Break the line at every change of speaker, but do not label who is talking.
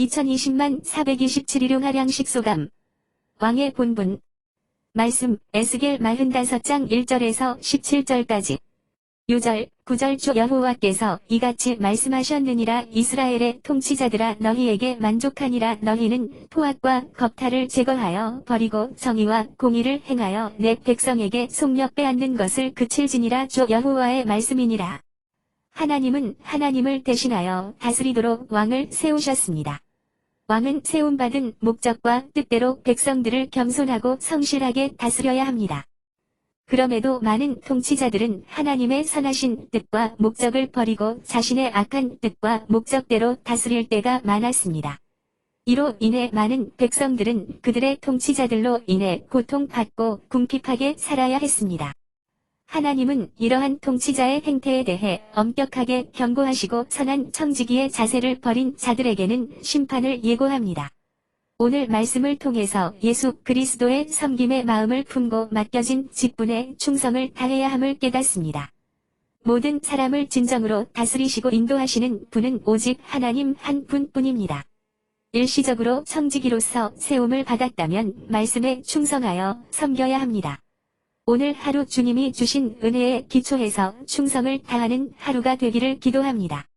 2020만 427일용 하량식 소감. 왕의 본분. 말씀, 에스겔 45장 1절에서 17절까지. 요절, 9절 주 여호와께서 이같이 말씀하셨느니라 이스라엘의 통치자들아 너희에게 만족하니라 너희는 포악과 겁탈을 제거하여 버리고 정의와 공의를 행하여 내 백성에게 속력 빼앗는 것을 그칠지니라 주 여호와의 말씀이니라. 하나님은 하나님을 대신하여 다스리도록 왕을 세우셨습니다. 왕은 세움받은 목적과 뜻대로 백성들을 겸손하고 성실하게 다스려야 합니다. 그럼에도 많은 통치자들은 하나님의 선하신 뜻과 목적을 버리고 자신의 악한 뜻과 목적대로 다스릴 때가 많았습니다. 이로 인해 많은 백성들은 그들의 통치자들로 인해 고통받고 궁핍하게 살아야 했습니다. 하나님은 이러한 통치자의 행태에 대해 엄격하게 경고하시고 선한 청지기의 자세를 버린 자들에게는 심판을 예고합니다. 오늘 말씀을 통해서 예수 그리스도의 섬김의 마음을 품고 맡겨진 직분에 충성을 다해야 함을 깨닫습니다. 모든 사람을 진정으로 다스리시고 인도하시는 분은 오직 하나님 한 분뿐입니다. 일시적으로 청지기로서 세움을 받았다면 말씀에 충성하여 섬겨야 합니다. 오늘 하루 주님이 주신 은혜에 기초해서 충성을 다하는 하루가 되기를 기도합니다.